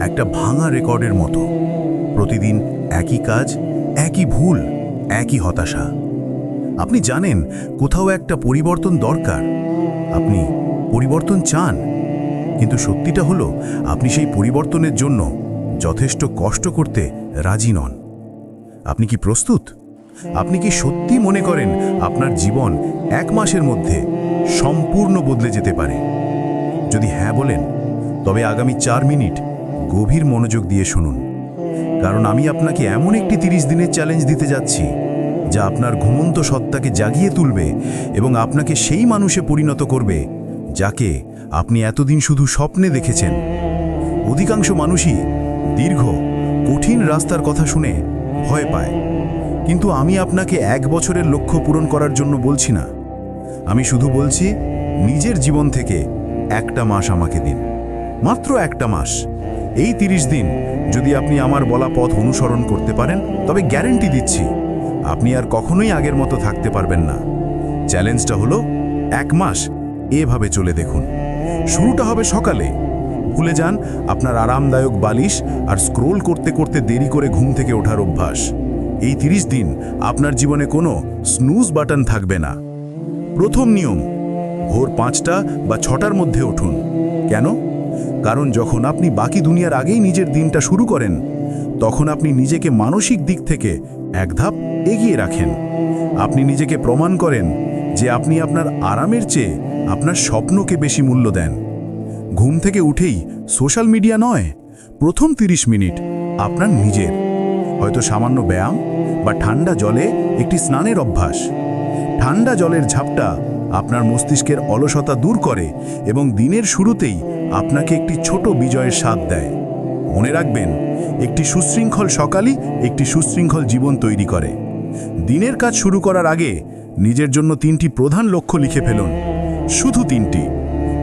একটা ভাঙা রেকর্ডের মতো। প্রতিদিন একই কাজ, একই ভুল, একই হতাশা। আপনি জানেন কোথাও একটা পরিবর্তন দরকার। আপনি পরিবর্তন চান। কিন্তু সত্যিটা হলো, আপনি সেই পরিবর্তনের জন্য যথেষ্ট কষ্ট করতে রাজি নন। আপনি কি প্রস্তুত? আপনি কি সত্যি মনে করেন আপনার জীবন এক মাসের মধ্যে সম্পূর্ণ বদলে যেতে পারে? যদি হ্যাঁ বলেন, তবে আগামী চার মিনিট গভীর মনোযোগ দিয়ে শুনুন। কারণ আমি আপনাকে এমন একটি তিরিশ দিনের চ্যালেঞ্জ দিতে যাচ্ছি, যা আপনার ঘুমন্ত সত্তাকে জাগিয়ে তুলবে এবং আপনাকে সেই মানুষে পরিণত করবে, যাকে আপনি এতদিন শুধু স্বপ্নে দেখেছেন। অধিকাংশ মানুষই দীর্ঘ, কঠিন রাস্তার কথা শুনে ভয় পায়। কিন্তু আমি আপনাকে এক বছরের লক্ষ্য পূরণ করার জন্য বলছি না। আমি শুধু বলছি, নিজের জীবন থেকে একটা মাস আমাকে দিন। মাত্র একটা মাস। এই তিরিশ দিন যদি আপনি আমার বলা পথ অনুসরণ করতে পারেন, তবে গ্যারেন্টি দিচ্ছি, আপনি আর কখনোই আগের মতো থাকতে পারবেন না। চ্যালেঞ্জটা হলো, এক মাস এভাবে চলে দেখুন। শুরুটা হবে সকালে। ভুলে যান, আপনার আরামদায়ক বালিশ আর স্ক্রোল করতে করতে দেরি করে ঘুম থেকে ওঠার অভ্যাস। এই তিরিশ দিন আপনার জীবনে কোনো স্নুজ বাটন থাকবে না। প্রথম নিয়ম, ভোর পাঁচটা বা ছটার মধ্যে উঠুন। কেন? কারণ যখন আপনি বাকি দুনিয়ার আগেই নিজের দিনটা শুরু করেন, তখন আপনি নিজেকে মানসিক দিক থেকে এক ধাপ এগিয়ে রাখেন। আপনি নিজেকে প্রমাণ করেন যে আপনি আপনার আরামের চেয়ে আপনার স্বপ্নকে বেশি মূল্য দেন। ঘুম থেকে উঠেই সোশ্যাল মিডিয়া নয়, প্রথম ৩০ মিনিট আপনার নিজের। হয়তো সামান্য ব্যায়াম বা ঠান্ডা জলে একটি স্নানের অভ্যাস। ঠান্ডা জলের ঝাপটা আপনার মস্তিষ্কের অলসতা দূর করে এবং দিনের শুরুতেই আপনাকে একটি ছোট বিজয়ের স্বাদ দেয়। মনে রাখবেন, একটি সুশৃঙ্খল সকালই একটি সুশৃঙ্খল জীবন তৈরি করে। দিনের কাজ শুরু করার আগে নিজের জন্য তিনটি প্রধান লক্ষ্য লিখে ফেলুন। শুধু তিনটি,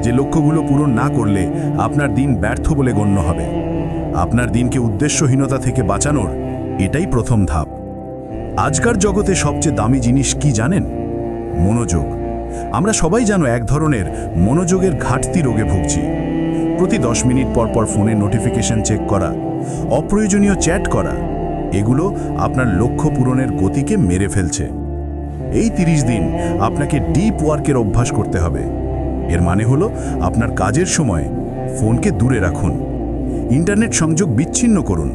যে লক্ষ্যগুলো পূরণ না করলে আপনার দিন ব্যর্থ বলে গণ্য হবে। আপনার দিনকে উদ্দেশ্যহীনতা থেকে বাঁচানোর এটাই প্রথম ধাপ। আজকার জগতে সবচেয়ে দামি জিনিস কি জানেন? মনোযোগ। আমরা সবাই জানো এক ধরনের মনোযোগের ঘাটতি রোগে ভুগছি। প্রতি দশ মিনিট পর পর ফোনে নোটিফিকেশন চেক করা, অপ্রয়োজনীয় চ্যাট করা, এগুলো আপনার লক্ষ্য পূরণের গতিকে মেরে ফেলছে। এই তিরিশ দিন আপনাকে ডিপ ওয়ার্কের অভ্যাস করতে হবে। এর মানে হলো আপনার কাজের সময় ফোনকে দূরে রাখুন ইন্টারনেট সংযোগ বিচ্ছিন্ন করুন।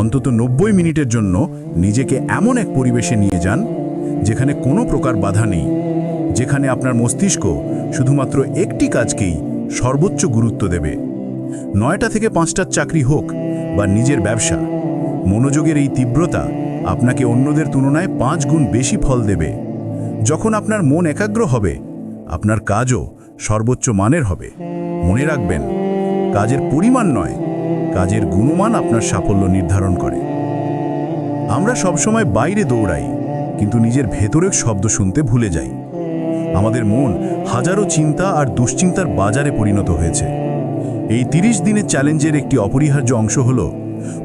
অন্তত নব্বই মিনিটের জন্য নিজেকে এমন এক পরিবেশে নিয়ে যান যেখানে কোনো প্রকার বাধা নেই, যেখানে আপনার মস্তিষ্ক শুধুমাত্র একটি কাজকেই সর্বোচ্চ গুরুত্ব দেবে। নয়টা থেকে পাঁচটার চাকরি হোক বা নিজের ব্যবসা, মনোযোগের এই তীব্রতা আপনাকে অন্যদের তুলনায় পাঁচ গুণ বেশি ফল দেবে। যখন আপনার মন একাগ্র হবে, আপনার কাজও সর্বোচ্চ মানের হবে। মনে রাখবেন, কাজের পরিমাণ নয়, কাজের গুণমান আপনার সাফল্য নির্ধারণ করে। আমরা সবসময় বাইরে দৌড়াই, কিন্তু নিজের ভেতরের শব্দ শুনতে ভুলে যাই। আমাদের মন হাজারো চিন্তা আর দুশ্চিন্তার বাজারে পরিণত হয়েছে। এই তিরিশ দিনের চ্যালেঞ্জের একটি অপরিহার্য অংশ হল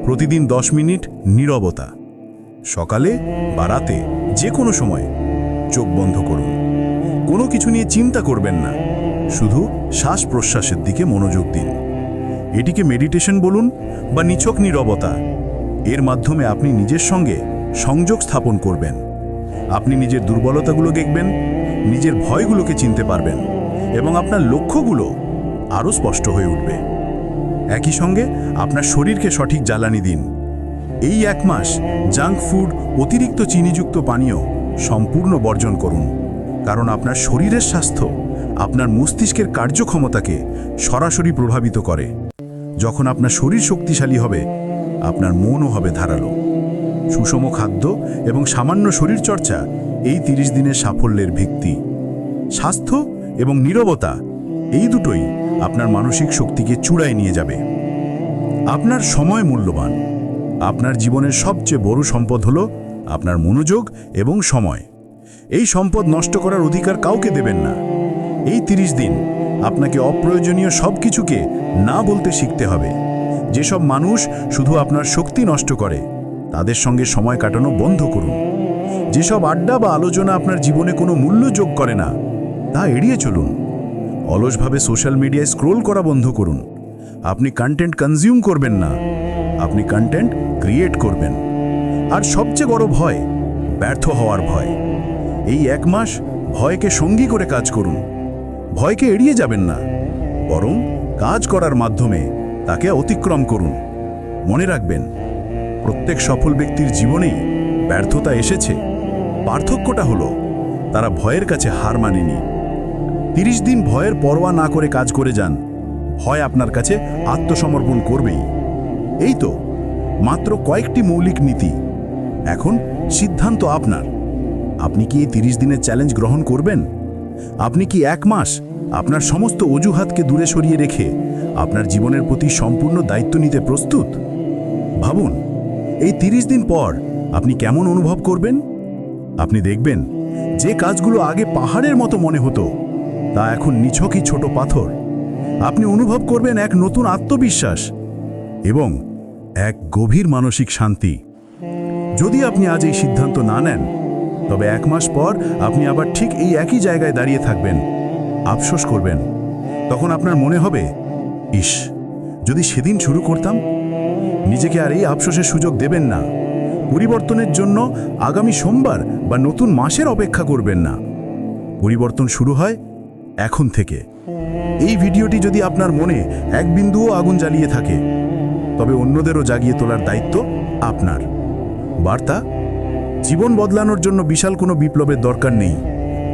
প্রতিদিন দশ মিনিট নীরবতা। সকালে বা রাতে যে কোনো সময় চোখ বন্ধ করুন। কোনো কিছু নিয়ে চিন্তা করবেন না। শুধু শ্বাস প্রশ্বাসের দিকে মনোযোগ দিন। এটিকে মেডিটেশন বলুন বা নিছক নীরবতা। এর মাধ্যমে আপনি নিজের সঙ্গে সংযোগ স্থাপন করবেন। আপনি নিজের দুর্বলতাগুলো দেখবেন নিজের ভয়গুলোকে চিনতে পারবেন এবং আপনার লক্ষ্যগুলো আরও স্পষ্ট হয়ে উঠবে। একই সঙ্গে আপনার শরীরকে সঠিক জ্বালানি দিন। এই এক মাস জাঙ্ক ফুড, অতিরিক্ত চিনিযুক্ত পানীয় সম্পূর্ণ বর্জন করুন। কারণ আপনার শরীরের স্বাস্থ্য আপনার মস্তিষ্কের কার্যক্ষমতাকে সরাসরি প্রভাবিত করে। যখন আপনার শরীর শক্তিশালী হবে, আপনার মনও হবে ধারালো। সুষম খাদ্য এবং সামান্য শরীরচর্চা এই তিরিশ দিনের সাফল্যের ভিত্তি। স্বাস্থ্য এবং নীরবতা এই দুটোই আপনার মানসিক শক্তিকে চূড়ায় নিয়ে যাবে। আপনার সময় মূল্যবান। আপনার জীবনের সবচেয়ে বড় সম্পদ হল আপনার মনোযোগ এবং সময়। এই সম্পদ নষ্ট করার অধিকার কাউকে দেবেন না। এই তিরিশ দিন আপনাকে অপ্রয়োজনীয় সব কিছুকে না বলতে শিখতে হবে। যেসব মানুষ শুধু আপনার শক্তি নষ্ট করে, তাদের সঙ্গে সময় কাটানো বন্ধ করুন। যেসব আড্ডা বা আলোচনা আপনার জীবনে কোনো মূল্য যোগ করে না, তা এড়িয়ে চলুন। অলসভাবে সোশ্যাল মিডিয়ায় স্ক্রোল করা বন্ধ করুন। আপনি কন্টেন্ট কনজিউম করবেন না। আপনি কন্টেন্ট ক্রিয়েট করবেন। আর সবচেয়ে বড় ভয়, ব্যর্থ হওয়ার ভয়। এই এক মাস ভয়কে সঙ্গী করে কাজ করুন। ভয়কে এড়িয়ে যাবেন না। বরং কাজ করার মাধ্যমে তাকে অতিক্রম করুন। মনে রাখবেন, প্রত্যেক সফল ব্যক্তির জীবনেই ব্যর্থতা এসেছে। পার্থক্যটা হলো, তারা ভয়ের কাছে হার মানেনি। তিরিশ দিন ভয়ের পরোয়া না করে কাজ করে যান হয় আপনার কাছে আত্মসমর্পণ করবেই। এই তো, মাত্র কয়েকটি মৌলিক নীতি। এখন সিদ্ধান্ত আপনার। আপনি কি এই তিরিশ দিনের চ্যালেঞ্জ গ্রহণ করবেন? আপনি কি এক মাস আপনার সমস্ত অজুহাতকে দূরে সরিয়ে রেখে আপনার জীবনের প্রতি সম্পূর্ণ দায়িত্ব নিতে প্রস্তুত? ভাবুন, এই তিরিশ দিন পর আপনি কেমন অনুভব করবেন? আপনি দেখবেন, যে কাজগুলো আগে পাহাড়ের মতো মনে হতো, তা এখন নিছকই ছোট পাথর। আপনি অনুভব করবেন এক নতুন আত্মবিশ্বাস এবং এক গভীর মানসিক শান্তি। যদি আপনি আজ এই সিদ্ধান্ত না নেন, তবে এক মাস পর আপনি আবার ঠিক এই একই জায়গায় দাঁড়িয়ে থাকবেন, আফসোস করবেন। তখন আপনার মনে হবে, ইস, যদি সেদিন শুরু করতাম, নিজেকে আর এই আফসোসের সুযোগ দেবেন না। পরিবর্তনের জন্য আগামী সোমবার বা নতুন মাসের অপেক্ষা করবেন না। পরিবর্তন শুরু হয় এখন থেকে। এই ভিডিওটি যদি আপনার মনে এক বিন্দুও আগুন জ্বালিয়ে থাকে, তবে অন্যদেরও জাগিয়ে তোলার দায়িত্ব আপনার। বার্তা, জীবন বদলানোর জন্য বিশাল কোনো বিপ্লবের দরকার নেই।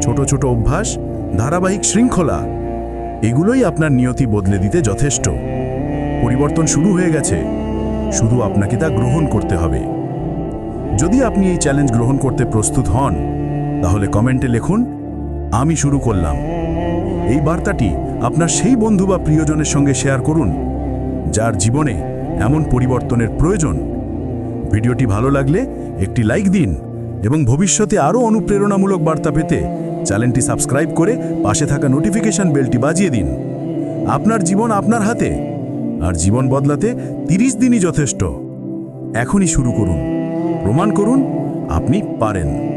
ছোট ছোট অভ্যাস, ধারাবাহিক শৃঙ্খলা, এগুলোই আপনার নিয়তি বদলে দিতে যথেষ্ট। পরিবর্তন শুরু হয়ে গেছে। শুধু আপনাকে তা গ্রহণ করতে হবে। যদি আপনি এই চ্যালেঞ্জ গ্রহণ করতে প্রস্তুত হন, তাহলে কমেন্টে লিখুন, আমি শুরু করলাম। এই বার্তাটি আপনার সেই বন্ধু বা প্রিয়জনের সঙ্গে শেয়ার করুন, যার জীবনে এমন পরিবর্তনের প্রয়োজন। ভিডিওটি ভালো লাগলে একটি লাইক দিন এবং ভবিষ্যতে আরও অনুপ্রেরণামূলক বার্তা পেতে চ্যানেলটি সাবস্ক্রাইব করে পাশে থাকা নোটিফিকেশন বেলটি বাজিয়ে দিন। আপনার জীবন আপনার হাতে, আর জীবন বদলাতে তিরিশ দিনই যথেষ্ট। এখনই শুরু করুন। প্রমাণ করুন আপনি পারেন।